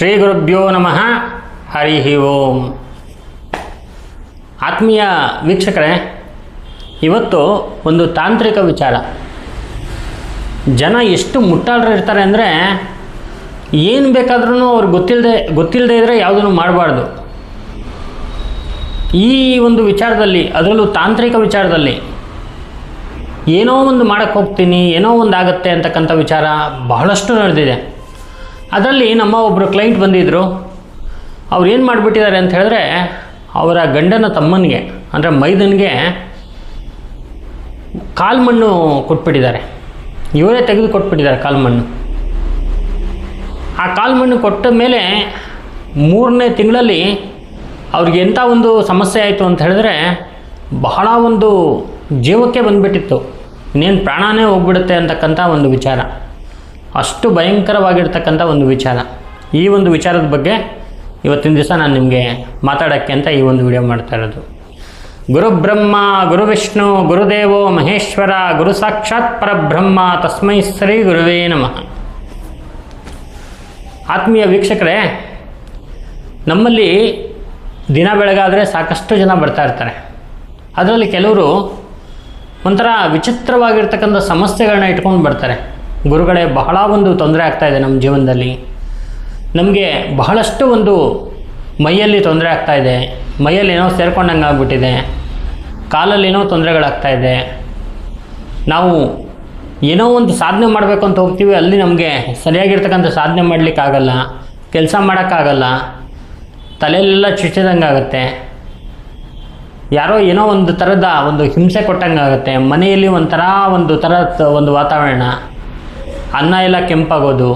ಶ್ರೀ ಗುರುಭ್ಯೋ ನಮಃ. ಹರಿ ಓಂ. ಆತ್ಮೀಯ ವೀಕ್ಷಕರೇ, ಇವತ್ತು ಒಂದು ತಾಂತ್ರಿಕ ವಿಚಾರ. ಜನ ಎಷ್ಟು ಮುಟ್ಟಾಳರು ಇರ್ತಾರೆ ಅಂದರೆ ಏನು ಬೇಕಾದ್ರೂ ಅವ್ರು ಗೊತ್ತಿಲ್ಲದೆ ಗೊತ್ತಿಲ್ಲದೆ ಇದ್ದರೆ ಯಾವುದನ್ನು ಮಾಡಬಾರ್ದು. ಈ ಒಂದು ವಿಚಾರದಲ್ಲಿ, ಅದರಲ್ಲೂ ತಾಂತ್ರಿಕ ವಿಚಾರದಲ್ಲಿ ಏನೋ ಒಂದು ಮಾಡೋಕ್ಕೆ ಹೋಗ್ತೀನಿ, ಏನೋ ಒಂದು ಆಗುತ್ತೆ ಅಂತಕ್ಕಂಥ ವಿಚಾರ ಬಹಳಷ್ಟು ನಡೆದಿದೆ. ಅದರಲ್ಲಿ ನಮ್ಮ ಒಬ್ಬರು ಕ್ಲೈಂಟ್ ಬಂದಿದ್ದರು ಅವ್ರು ಏನು ಮಾಡಿಬಿಟ್ಟಿದ್ದಾರೆ ಅಂತ ಹೇಳಿದ್ರೆ, ಅವರ ಗಂಡನ ತಮ್ಮನಿಗೆ, ಅಂದರೆ ಮೈದನಿಗೆ ಕಾಲು ಮಣ್ಣು ಕೊಟ್ಬಿಟ್ಟಿದ್ದಾರೆ. ಇವರೇ ತೆಗೆದು ಕೊಟ್ಬಿಟ್ಟಿದ್ದಾರೆ ಕಾಲು ಮಣ್ಣು ಆ ಕಾಲು ಮಣ್ಣು ಕೊಟ್ಟ ಮೇಲೆ ಮೂರನೇ ತಿಂಗಳಲ್ಲಿ ಅವ್ರಿಗೆ ಎಂಥ ಒಂದು ಸಮಸ್ಯೆ ಆಯಿತು ಅಂತ ಹೇಳಿದ್ರೆ, ಬಹಳ ಒಂದು ಜೀವಕ್ಕೆ ಬಂದುಬಿಟ್ಟಿತ್ತು. ಇನ್ನೇನು ಪ್ರಾಣನೇ ಹೋಗ್ಬಿಡುತ್ತೆ ಅಂತಕ್ಕಂಥ ಒಂದು ವಿಚಾರ. ಅಷ್ಟು ಭಯಂಕರವಾಗಿರ್ತಕ್ಕಂಥ ಒಂದು ವಿಚಾರ. ಈ ಒಂದು ವಿಚಾರದ ಬಗ್ಗೆ ಇವತ್ತಿನ ದಿವಸ ನಾನು ನಿಮಗೆ ಮಾತಾಡೋಕ್ಕೆ ಅಂತ ಈ ಒಂದು ವಿಡಿಯೋ ಮಾಡ್ತಾ ಇರೋದು. ಗುರು ಬ್ರಹ್ಮ, ಗುರು ವಿಷ್ಣು ಗುರುದೇವೋ ಮಹೇಶ್ವರ, ಗುರು ಸಾಕ್ಷಾತ್ ಪರಬ್ರಹ್ಮ, ತಸ್ಮೈ ಶ್ರೀ ಗುರುವೇ ನಮಃ. ಆತ್ಮೀಯ ವೀಕ್ಷಕರೇ, ನಮ್ಮಲ್ಲಿ ದಿನ ಬೆಳಗಾದರೆ ಸಾಕಷ್ಟು ಜನ ಬರ್ತಾ ಇರ್ತಾರೆ. ಅದರಲ್ಲಿ ಕೆಲವರು ಒಂಥರ ವಿಚಿತ್ರವಾಗಿರ್ತಕ್ಕಂಥ ಸಮಸ್ಯೆಗಳನ್ನ ಇಟ್ಕೊಂಡು ಬರ್ತಾರೆ. ಗುರುಗಳೇ, ಬಹಳ ಒಂದು ತೊಂದರೆ ಆಗ್ತಾ ಇದೆ ನಮ್ಮ ಜೀವನದಲ್ಲಿ. ನಮಗೆ ಬಹಳಷ್ಟು ಒಂದು ಮೈಯಲ್ಲಿ ತೊಂದರೆ ಆಗ್ತಾಯಿದೆ ಮೈಯಲ್ಲಿ ಏನೋ ಸೇರ್ಕೊಂಡಂಗೆ ಆಗ್ಬಿಟ್ಟಿದೆ. ಕಾಲಲ್ಲಿ ಏನೋ ತೊಂದರೆಗಳಾಗ್ತಾ ಇದೆ. ನಾವು ಏನೋ ಒಂದು ಸಾಧನೆ ಮಾಡಬೇಕು ಅಂತ ಹೋಗ್ತೀವಿ, ಅಲ್ಲಿ ನಮಗೆ ಸರಿಯಾಗಿರ್ತಕ್ಕಂಥ ಸಾಧನೆ ಮಾಡಲಿಕ್ಕಾಗಲ್ಲ ಕೆಲಸ ಮಾಡೋಕ್ಕಾಗಲ್ಲ. ತಲೆಯಲ್ಲೆಲ್ಲ ಚುಚ್ಚಿದಂಗೆ ಆಗುತ್ತೆ. ಯಾರೋ ಏನೋ ಒಂದು ಥರದ ಒಂದು ಹಿಂಸೆ ಕೊಟ್ಟಂಗೆ ಆಗುತ್ತೆ. ಮನೆಯಲ್ಲಿ ಒಂಥರ ಒಂದು ಥರದ ಒಂದು ವಾತಾವರಣ. ಅನ್ನ ಎಲ್ಲ ಕೆಂಪಾಗೋದು,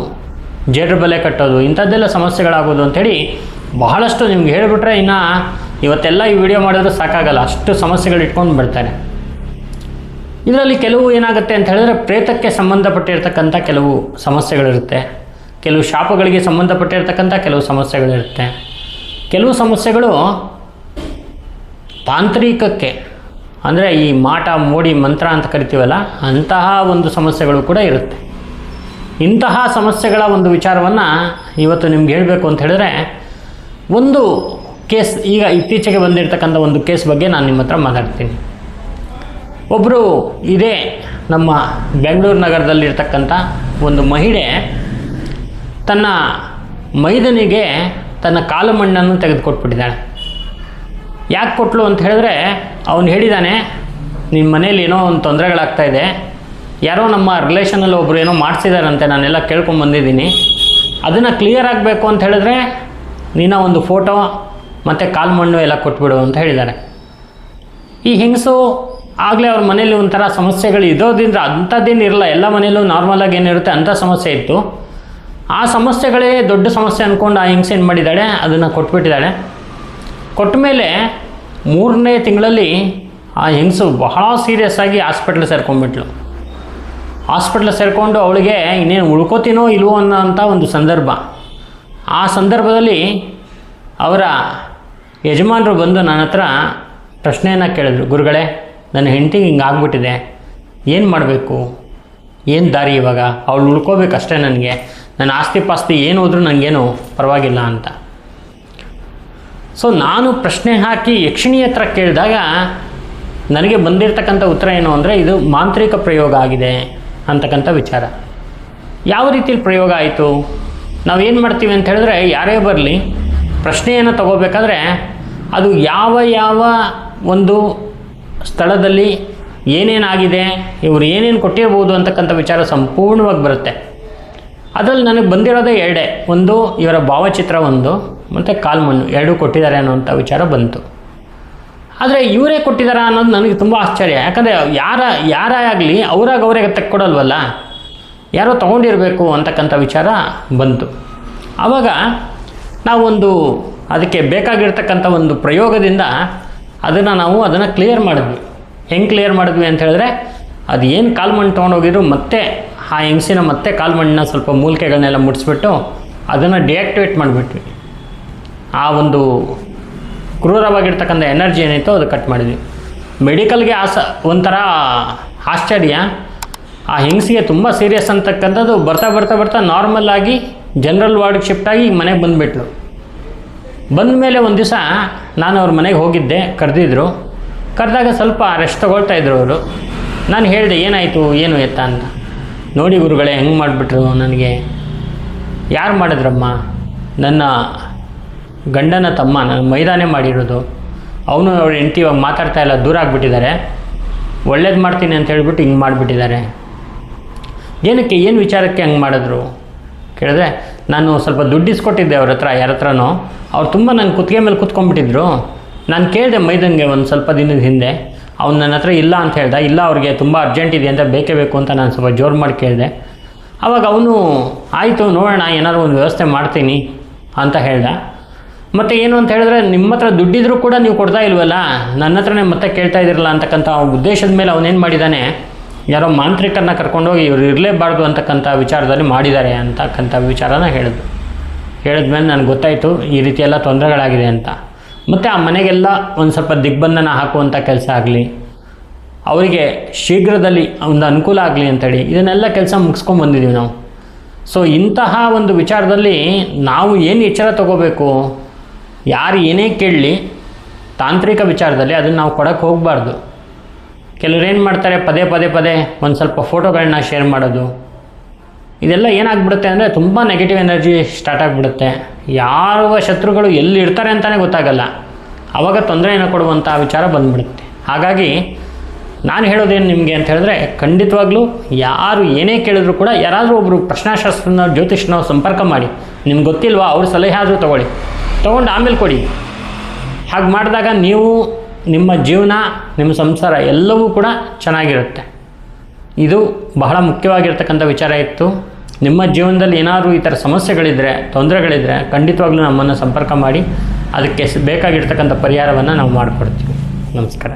ಜೇಡ್ರ ಬಲೆ ಕಟ್ಟೋದು, ಇಂಥದ್ದೆಲ್ಲ ಸಮಸ್ಯೆಗಳಾಗೋದು ಅಂಥೇಳಿ ಬಹಳಷ್ಟು ನಿಮ್ಗೆ ಹೇಳಿಬಿಟ್ರೆ ಇನ್ನು ಇವತ್ತೆಲ್ಲ ಈ ವಿಡಿಯೋ ಮಾಡಿದ್ರೆ ಸಾಕಾಗಲ್ಲ. ಅಷ್ಟು ಸಮಸ್ಯೆಗಳು ಇಟ್ಕೊಂಡು ಬರ್ತಾರೆ ಇದರಲ್ಲಿ ಕೆಲವು ಏನಾಗುತ್ತೆ ಅಂತ ಹೇಳಿದ್ರೆ ಪ್ರೇತಕ್ಕೆ ಸಂಬಂಧಪಟ್ಟಿರ್ತಕ್ಕಂಥ ಕೆಲವು ಸಮಸ್ಯೆಗಳಿರುತ್ತೆ. ಕೆಲವು ಶಾಪಗಳಿಗೆ ಸಂಬಂಧಪಟ್ಟಿರ್ತಕ್ಕಂಥ ಕೆಲವು ಸಮಸ್ಯೆಗಳಿರುತ್ತೆ. ಕೆಲವು ಸಮಸ್ಯೆಗಳು ತಾಂತ್ರಿಕಕ್ಕೆ, ಅಂದರೆ ಈ ಮಾಟ, ಮೋಡಿ, ಮಂತ್ರ ಅಂತ ಕರಿತೀವಲ್ಲ, ಅಂತಹ ಒಂದು ಸಮಸ್ಯೆಗಳು ಕೂಡ ಇರುತ್ತೆ. ಇಂತಹ ಸಮಸ್ಯೆಗಳ ಒಂದು ವಿಚಾರವನ್ನು ಇವತ್ತು ನಿಮ್ಗೆ ಹೇಳಬೇಕು ಅಂತ ಹೇಳಿದ್ರೆ, ಒಂದು ಕೇಸ್ ಈಗ ಇತ್ತೀಚೆಗೆ ಬಂದಿರತಕ್ಕಂಥ ಒಂದು ಕೇಸ್ ಬಗ್ಗೆ ನಾನು ನಿಮ್ಮ ಹತ್ರ ಮಾತಾಡ್ತೀನಿ. ಒಬ್ಬರು ಇದೇ ನಮ್ಮ ಬೆಂಗಳೂರು ನಗರದಲ್ಲಿರ್ತಕ್ಕಂಥ ಒಂದು ಮಹಿಳೆ ತನ್ನ ಮೈದನಿಗೆ ತನ್ನ ಕಾಲು ಮಣ್ಣನ್ನು ತೆಗೆದುಕೊಟ್ಬಿಟ್ಟಿದ್ದಾಳೆ. ಯಾಕೆ ಕೊಟ್ಲು ಅಂತ ಹೇಳಿದ್ರೆ, ಅವನು ಹೇಳಿದ್ದಾನೆ ನಿಮ್ಮ ಮನೇಲಿ ಏನೋ ಒಂದು ತೊಂದರೆಗಳಾಗ್ತಾ ಇದೆ ಯಾರೋ ನಮ್ಮ ರಿಲೇಷನಲ್ಲಿ ಒಬ್ಬರು ಏನೋ ಮಾಡಿಸಿದಾರಂತೆ, ನಾನೆಲ್ಲ ಕೇಳ್ಕೊಂಡು ಬಂದಿದ್ದೀನಿ. ಅದನ್ನು ಕ್ಲಿಯರ್ ಆಗಬೇಕು ಅಂತ ಹೇಳಿದ್ರೆ, ನೀನು ಒಂದು ಫೋಟೋ ಮತ್ತು ಕಾಲು ಮಣ್ಣು ಎಲ್ಲ ಕೊಟ್ಬಿಡು ಅಂತ ಹೇಳಿದ್ದಾರೆ ಈ ಹೆಂಗಸು ಆಗಲೇ ಅವ್ರ ಮನೇಲಿ ಒಂಥರ ಸಮಸ್ಯೆಗಳು ಇರೋದ್ರಿಂದ ಅಂಥದ್ದೇನು ಇರಲ್ಲ, ಎಲ್ಲ ಮನೇಲೂ ನಾರ್ಮಲಾಗಿ ಏನಿರುತ್ತೆ ಅಂಥ ಸಮಸ್ಯೆ ಇತ್ತು. ಆ ಸಮಸ್ಯೆಗಳೇ ದೊಡ್ಡ ಸಮಸ್ಯೆ ಅಂದ್ಕೊಂಡು ಆ ಹೆಂಗಸು ಏನು ಮಾಡಿದ್ದಾಳೆ ಅದನ್ನು ಕೊಟ್ಬಿಟ್ಟಿದ್ದಾಳೆ ಕೊಟ್ಟ ಮೇಲೆ ಮೂರನೇ ತಿಂಗಳಲ್ಲಿ ಆ ಹೆಂಗಸು ಬಹಳ ಸೀರಿಯಸ್ ಆಗಿ ಹಾಸ್ಪಿಟ್ಲ್ ಸೇರ್ಕೊಂಡ್ಬಿಟ್ಲು. ಹಾಸ್ಪಿಟ್ಲ್ ಸೇರಿಕೊಂಡು ಅವಳಿಗೆ ಇನ್ನೇನು ಉಳ್ಕೋತೀನೋ ಇಲ್ವೋ ಅನ್ನೋಂಥ ಒಂದು ಸಂದರ್ಭ. ಆ ಸಂದರ್ಭದಲ್ಲಿ ಅವರ ಯಜಮಾನರು ಬಂದು ನನ್ನ ಹತ್ರ ಪ್ರಶ್ನೆಯನ್ನು ಕೇಳಿದ್ರು. ಗುರುಗಳೇ, ನನ್ನ ಹೆಂಡತಿಗೆ ಹಿಂಗೆ ಆಗ್ಬಿಟ್ಟಿದೆ. ಏನು ಮಾಡಬೇಕು? ಏನು ದಾರಿ ಇವಾಗ? ಅವಳು ಉಳ್ಕೋಬೇಕಷ್ಟೇ ನನಗೆ. ನನ್ನ ಆಸ್ತಿ ಪಾಸ್ತಿ ಏನು ಹೋದರೂ ನನಗೇನು ಪರವಾಗಿಲ್ಲ ಅಂತ. ಸೊ ನಾನು ಪ್ರಶ್ನೆ ಹಾಕಿ ಯಕ್ಷಿಣಿ ಹತ್ರ ಕೇಳಿದಾಗ ನನಗೆ ಬಂದಿರತಕ್ಕಂಥ ಉತ್ತರ ಏನು ಅಂದರೆ, ಇದು ಮಾಂತ್ರಿಕ ಪ್ರಯೋಗ ಆಗಿದೆ. ಅಂತಕ್ಕಂಥ ವಿಚಾರ. ಯಾವ ರೀತಿಯಲ್ಲಿ ಪ್ರಯೋಗ ಆಯಿತು? ನಾವು ಏನು ಮಾಡ್ತೀವಿ ಅಂತ ಹೇಳಿದ್ರೆ ಯಾರೇ ಬರಲಿ, ಪ್ರಶ್ನೆಯನ್ನು ತಗೋಬೇಕಾದ್ರೆ ಅದು ಯಾವ ಯಾವ ಒಂದು ಸ್ಥಳದಲ್ಲಿ ಏನೇನಾಗಿದೆ, ಇವರು ಏನೇನು ಕೊಟ್ಟಿರ್ಬೋದು ಅಂತಕ್ಕಂಥ ವಿಚಾರ ಸಂಪೂರ್ಣವಾಗಿ ಬರುತ್ತೆ. ಅದರಲ್ಲಿ ನನಗೆ ಬಂದಿರೋದೇ ಎರಡೇ. ಒಂದು ಇವರ ಭಾವಚಿತ್ರ ಒಂದು, ಮತ್ತು ಕಾಲ್ಮಣ್ಣು. ಎರಡೂ ಕೊಟ್ಟಿದ್ದಾರೆ ಅನ್ನೋಂಥ ವಿಚಾರ ಬಂತು. ಆದರೆ ಇವರೇ ಕೊಟ್ಟಿದ್ದಾರೆ ಅನ್ನೋದು ನನಗೆ ತುಂಬ ಆಶ್ಚರ್ಯ. ಯಾಕಂದರೆ ಯಾರ, ಯಾರೇ ಆಗಲಿ ಅವರಾಗ ಅವರೇ ತೆಕ್ಕೊಡಲ್ವಲ್ಲ ಯಾರೋ ತೊಗೊಂಡಿರಬೇಕು ಅಂತಕ್ಕಂಥ ವಿಚಾರ ಬಂತು. ಆವಾಗ ನಾವೊಂದು ಅದಕ್ಕೆ ಬೇಕಾಗಿರ್ತಕ್ಕಂಥ ಒಂದು ಪ್ರಯೋಗದಿಂದ ಅದನ್ನು ನಾವು ಅದನ್ನು ಕ್ಲಿಯರ್ ಮಾಡಿದ್ವಿ. ಹೆಂಗೆ ಕ್ಲಿಯರ್ ಮಾಡಿದ್ವಿ ಅಂತ ಹೇಳಿದ್ರೆ, ಅದು ಏನು ಕಾಲ್ಮಣ್ಣು ತೊಗೊಂಡೋಗಿದ್ರು ಮತ್ತೆ ಆ ಹೆಂಗಸಿನ ಮತ್ತೆ ಕಾಲ್ಮಣ್ಣನ್ನ ಸ್ವಲ್ಪ ಮೂಲಿಕೆಗಳನ್ನೆಲ್ಲ ಮುಟ್ಸ್ಬಿಟ್ಟು ಅದನ್ನು ಡಿಯಾಕ್ಟಿವೇಟ್ ಮಾಡಿಬಿಟ್ವಿ. ಆ ಒಂದು ಕ್ರೂರವಾಗಿರ್ತಕ್ಕಂಥ ಎನರ್ಜಿ ಏನಿತ್ತು ಅದು ಕಟ್ ಮಾಡಿದ್ವಿ. ಮೆಡಿಕಲ್ಗೆ ಆಸ, ಒಂಥರ ಆಶ್ಚರ್ಯ. ಆ ಹೆಂಗಸಿಗೆ ತುಂಬ ಸೀರಿಯಸ್ ಅಂತಕ್ಕಂಥದ್ದು ಬರ್ತಾ ಬರ್ತಾ ಬರ್ತಾ ನಾರ್ಮಲ್ ಆಗಿ ಜನರಲ್ ವಾರ್ಡ್ಗೆ ಶಿಫ್ಟ್ ಆಗಿ ಮನೆಗೆ ಬಂದುಬಿಟ್ಲು. ಬಂದ ಮೇಲೆ ಒಂದು ದಿವಸ ನಾನು ಅವ್ರ ಮನೆಗೆ ಹೋಗಿದ್ದೆ, ಕರೆದಿದ್ರು. ಕರೆದಾಗ ಸ್ವಲ್ಪ ರೆಸ್ಟ್ ತೊಗೊಳ್ತಾ ಇದ್ರು ಅವರು. ನಾನು ಹೇಳಿದೆ, ಏನಾಯಿತು, ಏನು ಎತ್ತ ಅಂತ? ನೋಡಿ ಗುರುಗಳೇ, ಹೆಂಗೆ ಮಾಡಿಬಿಟ್ರು ನನಗೆ? ಯಾರು ಮಾಡಿದ್ರಮ್ಮ? ನನ್ನ ಗಂಡನ ತಮ್ಮ ಮೈದಾನೇ ಮೈದಾನೆ ಮಾಡಿರೋದು. ಅವನು ಅವ್ರ ಹೆಂಡತಿ ಇವಾಗ ಮಾತಾಡ್ತಾ ಇಲ್ಲ, ದೂರ ಆಗಿಬಿಟ್ಟಿದ್ದಾರೆ. ಒಳ್ಳೇದು ಮಾಡ್ತೀನಿ ಅಂತ ಹೇಳ್ಬಿಟ್ಟು ಹಿಂಗೆ ಮಾಡಿಬಿಟ್ಟಿದ್ದಾರೆ. ಏನಕ್ಕೆ, ಏನು ವಿಚಾರಕ್ಕೆ ಹಂಗೆ ಮಾಡಿದ್ರು? ಕೇಳಿದ್ರೆ, ನಾನು ಸ್ವಲ್ಪ ದುಡ್ಡು ಇಸ್ಕೊಟ್ಟಿದ್ದೆ ಅವ್ರ ಹತ್ರ, ಯಾರ ಹತ್ರನೋ. ಅವ್ರು ತುಂಬ ನನ್ನ ಕುತ್ತಿಗೆ ಮೇಲೆ ಕುತ್ಕೊಂಡ್ಬಿಟ್ಟಿದ್ರು. ನಾನು ಕೇಳಿದೆ ಮೈದಂಗೆ ಒಂದು ಸ್ವಲ್ಪ ದಿನದ ಹಿಂದೆ. ಅವ್ನು ನನ್ನ ಹತ್ರ ಇಲ್ಲ ಅಂತ ಹೇಳ್ದೆ. ಇಲ್ಲ, ಅವ್ರಿಗೆ ತುಂಬ ಅರ್ಜೆಂಟ್ ಇದೆ ಅಂತ ಬೇಕೇ ಬೇಕು ಅಂತ ನಾನು ಸ್ವಲ್ಪ ಜೋರು ಮಾಡಿ ಕೇಳಿದೆ. ಆವಾಗ ಅವನು, ಆಯಿತು, ನೋಡೋಣ, ಏನಾದ್ರು ಒಂದು ವ್ಯವಸ್ಥೆ ಮಾಡ್ತೀನಿ ಅಂತ ಹೇಳ್ದ. ಮತ್ತು ಏನು ಅಂತ ಹೇಳಿದ್ರೆ, ನಿಮ್ಮ ಹತ್ರ ದುಡ್ಡಿದ್ರೂ ಕೂಡ ನೀವು ಕೊಡ್ತಾ ಇಲ್ವಲ್ಲ? ನನ್ನ ಹತ್ರನೇ ಮತ್ತೆ ಕೇಳ್ತಾ ಇದ್ದೀರಲ್ಲ ಅಂತಕ್ಕಂಥ ಉದ್ದೇಶದ ಮೇಲೆ ಅವನೇನು ಮಾಡಿದ್ದಾನೆ ಯಾರೋ ಮಾಂತ್ರಿಕರನ್ನ ಕರ್ಕೊಂಡೋಗಿ ಇವ್ರು ಇರಲೇಬಾರ್ದು ಅಂತಕ್ಕಂಥ ವಿಚಾರದಲ್ಲಿ ಮಾಡಿದ್ದಾರೆ ಅಂತಕ್ಕಂಥ ವಿಚಾರನ ಹೇಳಿದ್ರು. ಹೇಳಿದ್ಮೇಲೆ ನನಗೆ ಗೊತ್ತಾಯಿತು, ಈ ರೀತಿ ಎಲ್ಲ ತೊಂದರೆಗಳಾಗಿದೆ ಅಂತ. ಮತ್ತು ಆ ಮನೆಗೆಲ್ಲ ಒಂದು ಸ್ವಲ್ಪ ದಿಗ್ಬಂಧನ ಹಾಕುವಂಥ ಕೆಲಸ ಆಗಲಿ, ಅವರಿಗೆ ಶೀಘ್ರದಲ್ಲಿ ಒಂದು ಅನುಕೂಲ ಆಗಲಿ ಅಂತೇಳಿ, ಇದನ್ನೆಲ್ಲ ಕೆಲಸ ಮುಗಿಸ್ಕೊಂಡು ಬಂದಿದ್ದೀವಿ ನಾವು. ಸೊ ಇಂತಹ ಒಂದು ವಿಚಾರದಲ್ಲಿ ನಾವು ಏನು ಎಚ್ಚರ ತಗೋಬೇಕು? ಯಾರು ಏನೇ ಕೇಳಲಿ ತಾಂತ್ರಿಕ ವಿಚಾರದಲ್ಲಿ ಅದನ್ನು ನಾವು ಕೊಡೋಕ್ಕೆ ಹೋಗಬಾರ್ದು. ಕೆಲವ್ರು ಏನು ಮಾಡ್ತಾರೆ, ಪದೇ ಪದೇ ಪದೇ ಒಂದು ಸ್ವಲ್ಪ ಫೋಟೋಗಳನ್ನ ಶೇರ್ ಮಾಡೋದು. ಇದೆಲ್ಲ ಏನಾಗ್ಬಿಡುತ್ತೆ ಅಂದರೆ ತುಂಬ ನೆಗೆಟಿವ್ ಎನರ್ಜಿ ಸ್ಟಾರ್ಟ್ ಆಗಿಬಿಡುತ್ತೆ. ಯಾವ ಶತ್ರುಗಳು ಎಲ್ಲಿ ಇರ್ತಾರೆ ಅಂತಲೇ ಗೊತ್ತಾಗಲ್ಲ. ಆವಾಗ ತೊಂದರೆಯನ್ನು ಕೊಡುವಂಥ ವಿಚಾರ ಬಂದ್ಬಿಡುತ್ತೆ. ಹಾಗಾಗಿ ನಾನು ಹೇಳೋದೇನು ನಿಮಗೆ ಅಂತ ಹೇಳಿದ್ರೆ ಖಂಡಿತವಾಗ್ಲೂ ಯಾರು ಏನೇ ಕೇಳಿದ್ರು ಕೂಡ ಯಾರಾದರೂ ಒಬ್ಬರು ಪ್ರಶ್ನಾಶಾಸ್ತ್ರನ ಜ್ಯೋತಿಷ್ನ ಸಂಪರ್ಕ ಮಾಡಿ. ನಿಮ್ಗೆ ಗೊತ್ತಿಲ್ವಾ, ಅವ್ರ ಸಲಹೆ ಆದರೂ ತೊಗೊಳ್ಳಿ. ತೊಗೊಂಡು ಆಮೇಲೆ ಕೊಡಿ. ಹಾಗೆ ಮಾಡಿದಾಗ ನೀವು ನಿಮ್ಮ ಜೀವನ, ನಿಮ್ಮ ಸಂಸಾರ ಎಲ್ಲವೂ ಕೂಡ ಚೆನ್ನಾಗಿರುತ್ತೆ. ಇದು ಬಹಳ ಮುಖ್ಯವಾಗಿರ್ತಕ್ಕಂಥ ವಿಚಾರ ಇತ್ತು. ನಿಮ್ಮ ಜೀವನದಲ್ಲಿ ಏನಾದರೂ ಈ ಥರ ಸಮಸ್ಯೆಗಳಿದ್ದರೆ ತೊಂದರೆಗಳಿದ್ದರೆ ಖಂಡಿತವಾಗ್ಲೂ ನಮ್ಮನ್ನು ಸಂಪರ್ಕ ಮಾಡಿ. ಅದಕ್ಕೆ ಬೇಕಾಗಿರ್ತಕ್ಕಂಥ ಪರಿಹಾರವನ್ನು ನಾವು ಮಾಡಿಕೊಡ್ತೀವಿ. ನಮಸ್ಕಾರ.